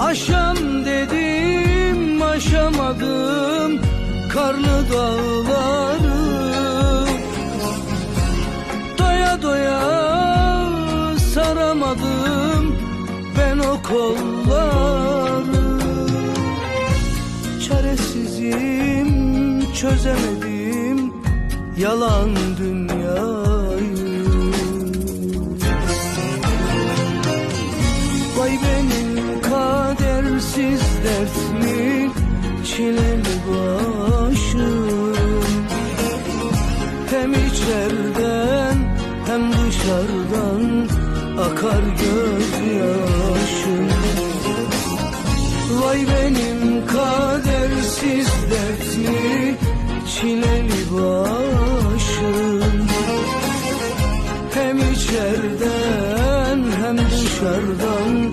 Aşam dedim aşamadım karlı dağları. Doya doya saramadım ben o kolları. Çaresizim çözemedim yalan dünyayı dertli çileli başım Hem içeriden hem dışarıdan akar gözyaşım. Vay benim kadersiz dertli çileli başım Hem içeriden hem dışarıdan